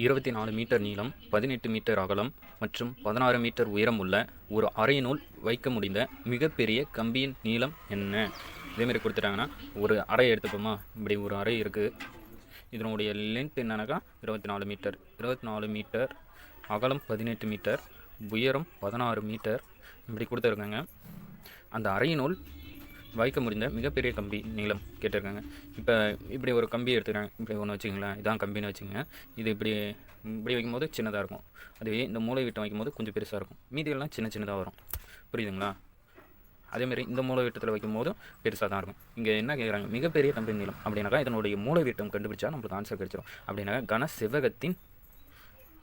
இருபத்தி நாலு மீட்டர் நீளம் பதினெட்டு மீட்டர் அகலம் மற்றும் பதினாறு மீட்டர் உயரம் உள்ள ஒரு அறையினுள் வைக்க முடிந்த மிகப்பெரிய கம்பியின் நீளம் என்ன? இதேமாரி கொடுத்துட்டாங்கன்னா ஒரு அறை எடுத்துப்போமா? இப்படி ஒரு அறை இருக்குது இதனுடைய லென்த் என்னன்னாக்கா இருபத்தி நாலு மீட்டர். இருபத்தி நாலு மீட்டர் அகலம் பதினெட்டு மீட்டர் உயரம் பதினாறு மீட்டர். இப்படி கொடுத்துருக்காங்க. அந்த அறையினுள் வைக்க முடிந்த மிகப்பெரிய கம்பி நீளம் கேட்டிருக்காங்க. இப்போ இப்படி ஒரு கம்பி எடுத்துக்கிறேன். இப்படி ஒன்று வச்சுங்களேன் இதான் கம்பின்னு வச்சுங்க இது இப்படி இப்படி வைக்கும்போது சின்னதாக இருக்கும். அதுவே இந்த மூளை விட்டம் வைக்கும்போது கொஞ்சம் பெருசாக இருக்கும். மீதியெல்லாம் சின்ன சின்னதாக வரும். புரியுதுங்களா? அதேமாரி இந்த மூளை வீட்டத்தில் வைக்கும்போது பெருசாக தான் இருக்கும். இங்கே என்ன கேட்குறாங்க மிகப்பெரிய கம்பி நீளம். அப்படின்னாக்கா இதனுடைய மூளை வீட்டம் கண்டுபிடிச்சா நம்மளுக்கு ஆன்சர் கிடைச்சிடும் அப்படின்னாக்கா கன செவ்வகத்தின்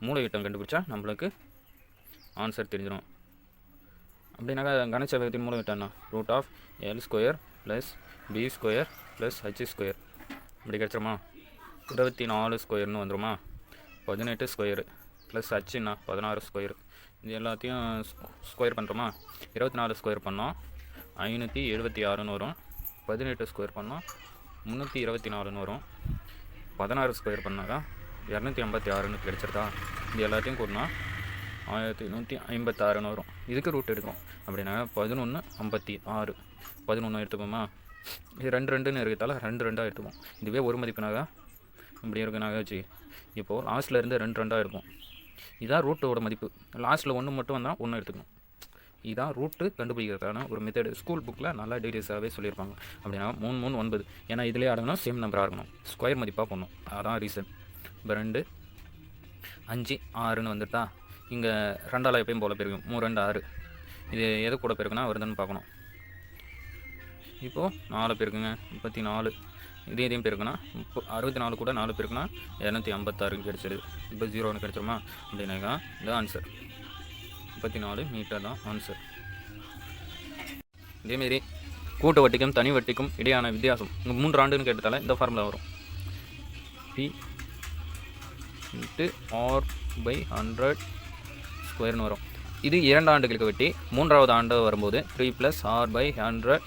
மூளை வீட்டம் கண்டுபிடிச்சா நம்மளுக்கு ஆன்சர் தெரிஞ்சிடும் அப்படின்னாக்கா கனசெவ்வகத்தின் மூலம் விட்டானா root of L square plus B square plus H square இப்படி கிடச்சிருமா? இருபத்தி நாலு ஸ்கொயர்னு வந்துருமா? பதினெட்டு ஸ்கொயரு ப்ளஸ் ஹச்சுண்ணா பதினாறு ஸ்கொயர் இது எல்லாத்தையும் ஸ்கொயர் பண்ணுறோமா இருபத்தி நாலு ஸ்கொயர் பண்ணோம். ஐநூற்றி எழுபத்தி ஆறுன்னு வரும். பதினெட்டு ஸ்கொயர் பண்ணோம். முந்நூற்றி இருபத்தி நாலுன்னு வரும். பதினாறு ஸ்கொயர் பண்ணாக்கா இரநூத்தி ஐம்பத்தி ஆறுன்னு கிடச்சிருதா? இது எல்லாத்தையும் கூட்டினா ஆயிரத்தி நூற்றி ஐம்பத்தாறுன்னு வரும். இதுக்கு ரூட் எடுக்கும். அப்படின்னா பதினொன்று ஐம்பத்தி ஆறு. பதினொன்று எடுத்துப்போமா? இது ரெண்டு ரெண்டுன்னு இருக்கிறதால ரெண்டு ரெண்டாக எடுத்துப்போம். இதுவே ஒரு மதிப்புனாக இப்படி இருக்குனாக வச்சு. இப்போது லாஸ்ட்டில் இருந்து ரெண்டு ரெண்டாக இருக்கும். இதான் ரூட்டோட மதிப்பு. லாஸ்ட்டில் ஒன்று மட்டும் வந்தால் ஒன்று எடுத்துக்கணும். இதான் ரூட்டு கண்டுபிடிக்கிறதுக்கான ஒரு மெத்தடு ஸ்கூல் புக்கில் நல்லா டீட்டெயில்ஸாகவே சொல்லியிருப்பாங்க. அப்படின்னா மூணு மூணு ஒன்பது. ஏன்னா இதிலே அடங்கணும் சேம் நம்பராக இருக்கணும். ஸ்கொயர் மதிப்பாக போடணும். அதான் ரீசன் இப்போ ரெண்டு அஞ்சு ஆறுன்னு வந்துட்டா இங்கே ரெண்டால் எப்பயும் போல் போயிருக்கும். மூணு ரெண்டு ஆறு. இது எது கூட பெருக்குன்னா வருதுன்னு பார்க்கணும். இப்போது நாலு பேருக்குங்க. முப்பத்தி நாலு. இதே இதையும் பேருக்குன்னா முப்ப அறுபத்தி நாலு கூட நாலு பேருக்குன்னா இரநூத்தி ஐம்பத்தாறு கிடச்சிருது இப்போ ஜீரோன்னு கிடச்சிருமா? அப்படின்னாக்கா இது ஆன்சர் முப்பத்தி நாலு மீட்டர் தான் ஆன்சர் இதேமாரி கூட்டு வட்டிக்கும் தனி வட்டிக்கும் இடையான வித்தியாசம். இங்கே மூன்று ஆண்டுன்னு கேட்டதால இந்த ஃபார்முலா வரும். P into R by hundred ஸ்கொயர்னு வரும். இது இரண்டு ஆண்டுகளுக்கு வெட்டி மூன்றாவது ஆண்டு வரும்போது three plus R by hundred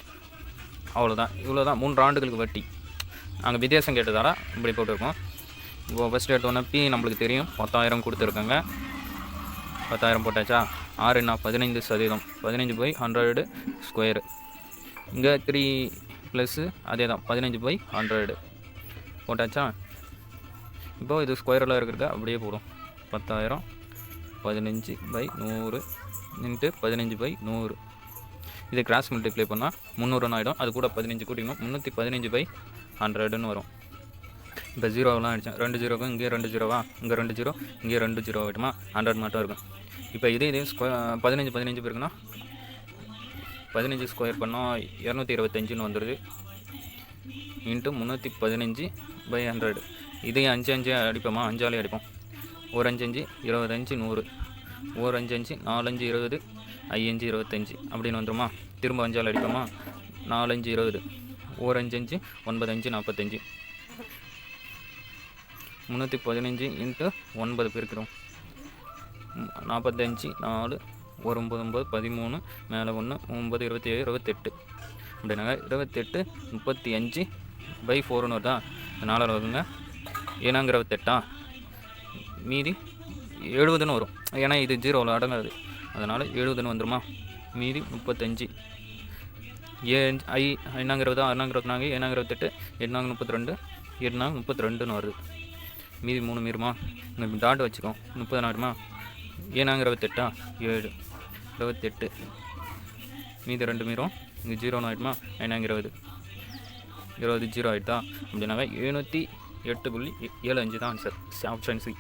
அவ்வளோதான் இவ்வளோ தான் மூன்று ஆண்டுகளுக்கு வட்டி. நாங்கள் வித்தியாசம் கேட்டதால இப்படி போட்டிருக்கோம். இப்போ ஃபஸ்ட்டு எடுத்தோன்னே பி நம்மளுக்கு தெரியும். பத்தாயிரம் கொடுத்துருக்காங்க. பத்தாயிரம் போட்டாச்சா? ஆறுனா பதினைந்து சதவீதம். பதினஞ்சு பை ஹண்ட்ரடு ஸ்கொயரு இங்கே த்ரீ ப்ளஸ்ஸு அதே தான் பதினஞ்சு பை ஹண்ட்ரடு போட்டாச்சா? இப்போது இது ஸ்கொயரில் இருக்கிறது அப்படியே போடும். பத்தாயிரம் பதினஞ்சு பை நூறு இன்ட்டு பதினஞ்சு பை நூறு. இதை கிராஸ் மல்டிப்ளை பண்ணால் முந்நூறுன்னு ஆகிடும் அது கூட பதினஞ்சு கூட்டிக்கணும். முந்நூற்றி பதினஞ்சு பை ஹண்ட்ரடுன்னு வரும். இப்போ ஜீரோவெலாம் அடித்தேன் ரெண்டு ஜீரோவும் இங்கே ரெண்டு ஜீரோவா இங்கே ரெண்டு ஜீரோ இங்கே ரெண்டு ஜீரோ ஆகிட்டுமா ஹண்ட்ரட் மட்டும் இருக்கும். இப்போ இதே இதே ஸ்கொயர் பதினஞ்சு பதினஞ்சு பேருக்குன்னா பதினஞ்சு ஸ்கொயர் பண்ணால் இரநூத்தி இருபத்தஞ்சுன்னு வந்துடுது இன்ட்டு முந்நூற்றி பதினஞ்சு பை ஹண்ட்ரட் இதையும் அஞ்சு அஞ்சு அடிப்போமா? அஞ்சாலே அடிப்போம். ஒரு அஞ்சு அஞ்சு இருபத்தஞ்சு நூறு. ஒரு அஞ்சு அஞ்சு நாலஞ்சு இருபது ஐயஞ்சு இருபத்தஞ்சி. அப்படின்னு வந்துருமா? திரும்ப அஞ்சால் அடிப்போமா? நாலஞ்சு இருபது. ஒரு அஞ்சு அஞ்சு ஒன்பது அஞ்சு நாற்பத்தஞ்சு. முந்நூற்றி பதினஞ்சு இன்ட்டு ஒன்பது பெருக்கிறோம். நாற்பத்தஞ்சு நாலு ஒரு ஒம்பது ஒம்பது பதிமூணு மேலே ஒன்று ஒம்பது இருபத்தி ஏழு இருபத்தெட்டு அப்படின்னாங்க இருபத்தெட்டு முப்பத்தி அஞ்சு பை ஃபோர்னு வருதா? நாலாவது வருதுங்க. ஏனாங்க இருபத்தெட்டா? மீதி எழுபதுன்னு வரும். ஏன்னா இது ஜீரோவில் அடங்காது. அதனால் எழுபதுன்னு வந்துருமா? மீதி முப்பத்தஞ்சு. ஏ ஐ எண்ணாங்க அண்ணாங்கிறது நாங்கள் இருபத்தினாங்க இருபத்தெட்டு? எண்ணாங்க முப்பத்தி ரெண்டு எண்ணாங்க முப்பத்தி ரெண்டுன்னு வருது. மீதி மூணு மீறுமா? இங்கே டாட் வச்சுக்கோ. முப்பது நாடுமா ஏனாங்க இருபத்தெட்டா? ஏழு. இருபத்தெட்டு. மீதி ரெண்டு மீறும். இங்கே ஜீரோன்னு ஆகிடுமா ஐநாங்க இருபது? இருபது ஜீரோ ஆகிட்டா அப்படின்னாக்கா எழுநூற்றி எட்டு புள்ளி ஏழு அஞ்சு தான் ஆன்சர் ஆப்ஷன் சி